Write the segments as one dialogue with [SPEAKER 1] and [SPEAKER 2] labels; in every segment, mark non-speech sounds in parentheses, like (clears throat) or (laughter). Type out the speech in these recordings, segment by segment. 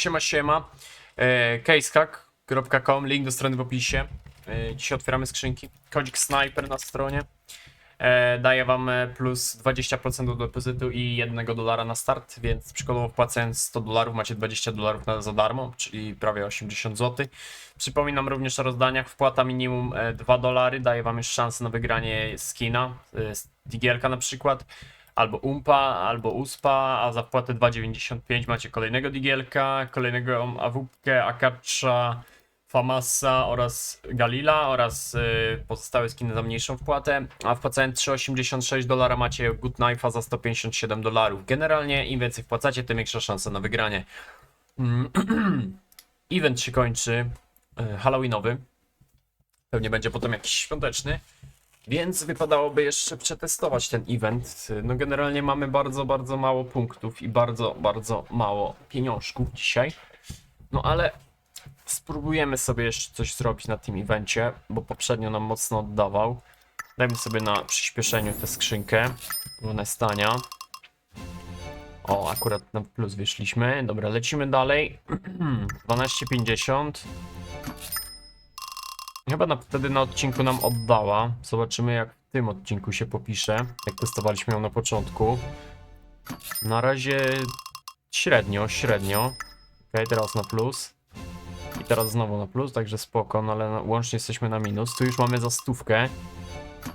[SPEAKER 1] Siema, siema. E, casehack.com, link do strony w opisie. E, dzisiaj otwieramy skrzynki. Kodzik Sniper na stronie. E, daje wam e, plus 20% do depozytu i 1 dolara na start, więc przykładowo wpłacając 100 dolarów macie 20 dolarów za darmo, czyli prawie 80 zł. Przypominam również o rozdaniach. Wpłata minimum e, 2 dolary daje wam już szansę na wygranie skina, e, z Digielka na przykład albo Umpa, albo Uspa, a za wpłatę 2,95 macie kolejnego Digielka, kolejnego AWP, Akacza, Famasa oraz Galila oraz y, pozostałe skiny za mniejszą wpłatę, a wpłacając 3,86 dolara macie Good Knife'a za 157 dolarów. Generalnie im więcej wpłacacie, tym większa szansa na wygranie. Mm, (clears throat) Event się kończy y, Halloweenowy. Pewnie będzie potem jakiś świąteczny. Więc wypadałoby jeszcze przetestować ten event. No generalnie mamy bardzo, bardzo mało punktów i bardzo, bardzo mało pieniążków dzisiaj. No ale spróbujemy sobie jeszcze coś zrobić na tym evencie, bo poprzednio nam mocno oddawał. Dajmy sobie na przyspieszeniu tę skrzynkę. One stania. O, akurat na plus wyszliśmy. Dobra, lecimy dalej. (clears throat) 12,50. Chyba na, wtedy na odcinku nam oddała. Zobaczymy jak w tym odcinku się popisze. Jak testowaliśmy ją na początku. Na razie średnio, średnio. Ok, teraz na plus. I teraz znowu na plus, także spoko, no ale łącznie jesteśmy na minus. Tu już mamy za stówkę.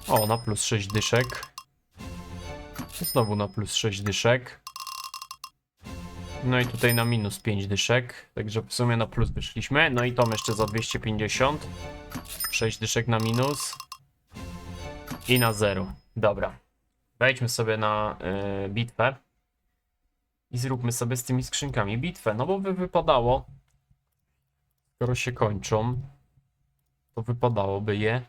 [SPEAKER 1] O, na plus 6 dyszek. Znowu na plus 6 dyszek. No i tutaj na minus 5 dyszek. Także w sumie na plus wyszliśmy. No i to jeszcze za 250. 6 dyszek na minus. I na 0. Dobra. Wejdźmy sobie na y, bitwę. I zróbmy sobie z tymi skrzynkami bitwę. No bo by wypadało, skoro się kończą, to wypadałoby je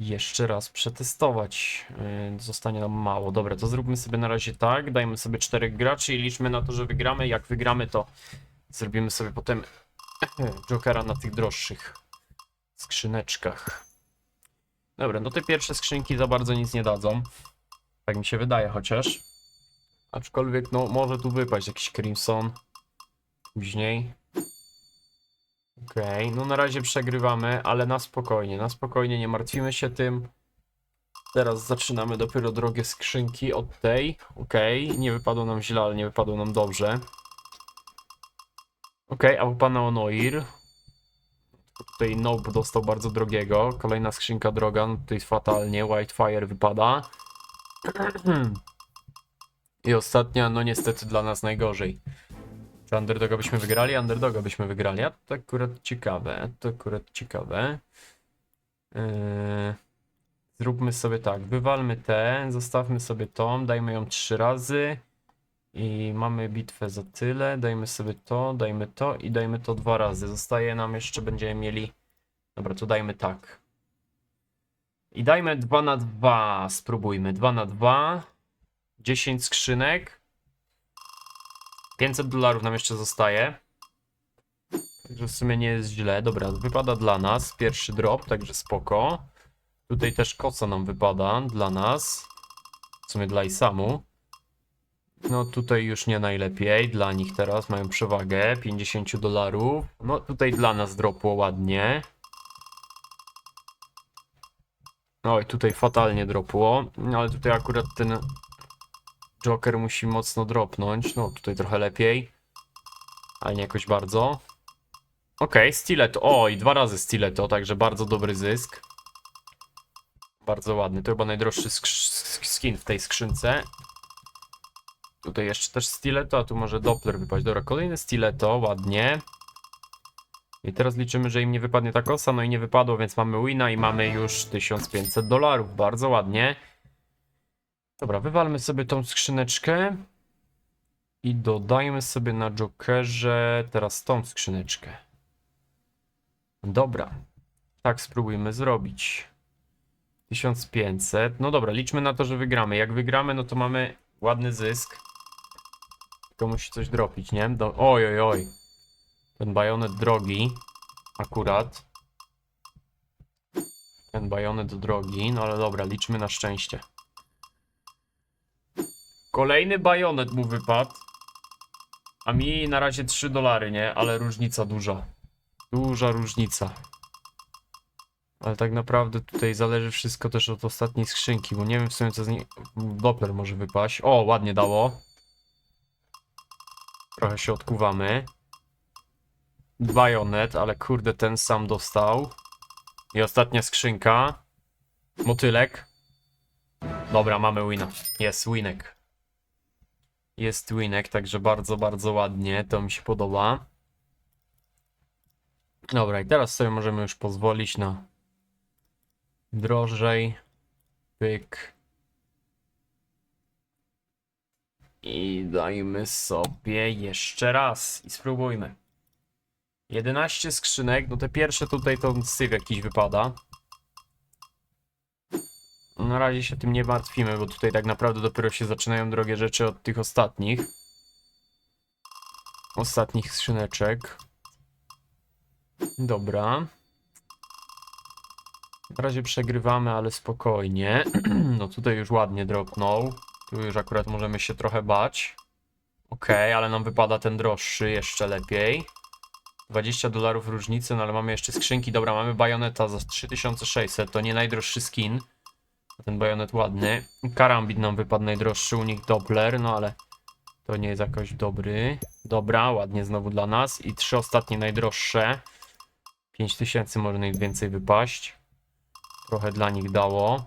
[SPEAKER 1] jeszcze raz przetestować. Yy, zostanie nam mało. Dobra, to zróbmy sobie na razie tak. Dajmy sobie czterech graczy i liczmy na to, że wygramy. Jak wygramy, to zrobimy sobie potem (laughs) Jokera na tych droższych skrzyneczkach. Dobra, no te pierwsze skrzynki za bardzo nic nie dadzą. Tak mi się wydaje chociaż. Aczkolwiek, no, może tu wypaść jakiś Crimson. Później. Okej, no na razie przegrywamy, ale na spokojnie, na spokojnie, nie martwimy się tym. Teraz zaczynamy dopiero drogie skrzynki od tej. Okej, nie wypadło nam źle, ale nie wypadło nam dobrze. Okej, a pana Onoir. Tutaj Nope dostał bardzo drogiego. Kolejna skrzynka droga, no tutaj fatalnie. Whitefire wypada. (clears throat) I ostatnia, no niestety dla nas najgorzej. Czy Underdoga byśmy wygrali? Underdoga byśmy wygrali. A to akurat ciekawe. To akurat ciekawe. Yy... Zróbmy sobie tak. Wywalmy tę, zostawmy sobie tą, dajmy ją trzy razy. I mamy bitwę za tyle. Dajmy sobie to, dajmy to i dajmy to dwa razy. Zostaje nam jeszcze, będziemy mieli. Dobra, to dajmy tak. I dajmy 2 na 2. Spróbujmy. 2 na 2. 10 skrzynek. 500 dolarów nam jeszcze zostaje. Także w sumie nie jest źle. Dobra, wypada dla nas. Pierwszy drop, także spoko. Tutaj też koca nam wypada dla nas. W sumie dla Isamu. No tutaj już nie najlepiej. Dla nich teraz mają przewagę 50 dolarów. No tutaj dla nas dropło ładnie. Oj, tutaj fatalnie dropło. No ale tutaj akurat ten Joker musi mocno dropnąć. No tutaj trochę lepiej. Ale nie jakoś bardzo. Okej, stiletto. Oj, dwa razy stiletto, także bardzo dobry zysk. Bardzo ładny. To chyba najdroższy sk- skin w tej skrzynce. Tutaj jeszcze też stiletto, a tu może Doppler wypaść. Dobra, kolejny stiletto, ładnie. I teraz liczymy, że im nie wypadnie ta kosa, no i nie wypadło, więc mamy wina i mamy już 1500 dolarów. Bardzo ładnie. Dobra, wywalmy sobie tą skrzyneczkę. I dodajmy sobie na Jokerze teraz tą skrzyneczkę. Dobra. Tak spróbujmy zrobić. 1500. No dobra, liczmy na to, że wygramy. Jak wygramy, no to mamy ładny zysk. Tylko musi coś dropić, nie? Do... Oj, oj, oj. Ten bajonet drogi. Akurat. Ten bajonet drogi. No ale dobra, liczmy na szczęście. Kolejny bajonet mu wypadł. A mi na razie 3 dolary, nie? Ale różnica duża. Duża różnica. Ale tak naprawdę tutaj zależy wszystko też od ostatniej skrzynki, bo nie wiem w sumie co z niej... Doppler może wypaść. O, ładnie dało. Trochę się odkuwamy. Bajonet, ale kurde ten sam dostał. I ostatnia skrzynka. Motylek. Dobra, mamy wina. Jest winek. Jest winek, także bardzo, bardzo ładnie. To mi się podoba. Dobra, i teraz sobie możemy już pozwolić na drożej. Pyk. I dajmy sobie jeszcze raz i spróbujmy. 11 skrzynek, no te pierwsze tutaj to syf jakiś wypada. Na razie się tym nie martwimy, bo tutaj tak naprawdę dopiero się zaczynają drogie rzeczy od tych ostatnich. Ostatnich skrzyneczek. Dobra. Na razie przegrywamy, ale spokojnie. (clears throat) No tutaj już ładnie dropnął. Tu już akurat możemy się trochę bać. Okej, ale nam wypada ten droższy jeszcze lepiej. 20 dolarów różnicy, no ale mamy jeszcze skrzynki. Dobra, mamy bajoneta za 3600, to nie najdroższy skin. Ten bajonet ładny. Karambit nam wypadł najdroższy, u nich Doppler, no ale to nie jest jakoś dobry. Dobra, ładnie znowu dla nas. I trzy ostatnie najdroższe. 5000 może nich więcej wypaść. Trochę dla nich dało.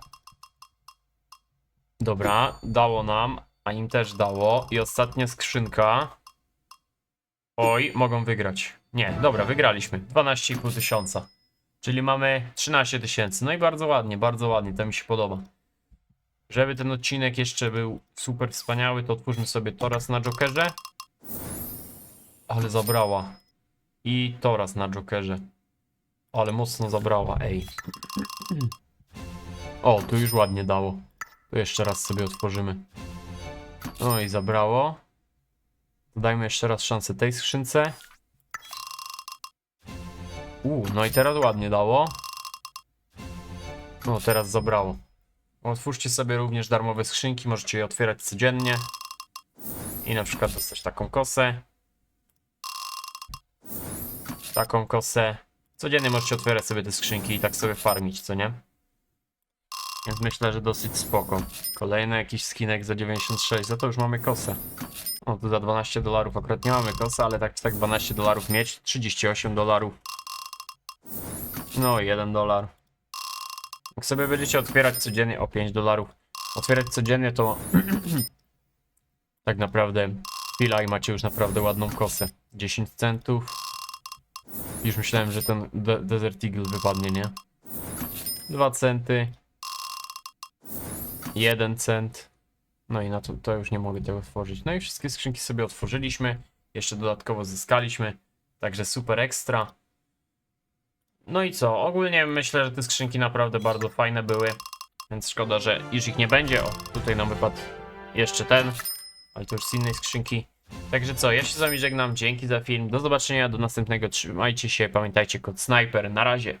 [SPEAKER 1] Dobra, dało nam, a im też dało. I ostatnia skrzynka. Oj, mogą wygrać. Nie, dobra, wygraliśmy. 12,5 tysiąca. Czyli mamy 13 tysięcy. No i bardzo ładnie, bardzo ładnie, to mi się podoba. Żeby ten odcinek jeszcze był super wspaniały, to otwórzmy sobie to raz na Jokerze. Ale zabrała. I to raz na Jokerze. Ale mocno zabrała, ej. O, tu już ładnie dało. To jeszcze raz sobie otworzymy. No i zabrało. Dajmy jeszcze raz szansę tej skrzynce. Uuu, no i teraz ładnie dało. No, teraz zabrało. Otwórzcie sobie również darmowe skrzynki, możecie je otwierać codziennie. I na przykład dostać taką kosę. Taką kosę. Codziennie możecie otwierać sobie te skrzynki i tak sobie farmić, co nie? Więc myślę, że dosyć spoko. Kolejny jakiś skinek za 96, za to już mamy kosę. O, tu za 12 dolarów akurat nie mamy kosy, ale tak tak 12 dolarów mieć, 38 dolarów. No, 1 dolar. Jak sobie będziecie otwierać codziennie o 5 dolarów, otwierać codziennie to (clears throat) tak naprawdę chwila i macie już naprawdę ładną kosę. 10 centów. Już myślałem, że ten De Desert Eagle wypadnie, nie? 2 centy. 1 cent. No i na to, to już nie mogę tego otworzyć. No i wszystkie skrzynki sobie otworzyliśmy. Jeszcze dodatkowo zyskaliśmy. Także super ekstra. No i co? Ogólnie myślę, że te skrzynki naprawdę bardzo fajne były. Więc szkoda, że już ich nie będzie. O, tutaj nam wypadł jeszcze ten. Ale to już z innej skrzynki. Także co, ja się z wami żegnam. Dzięki za film. Do zobaczenia, do następnego. Trzymajcie się. Pamiętajcie kod Sniper. Na razie.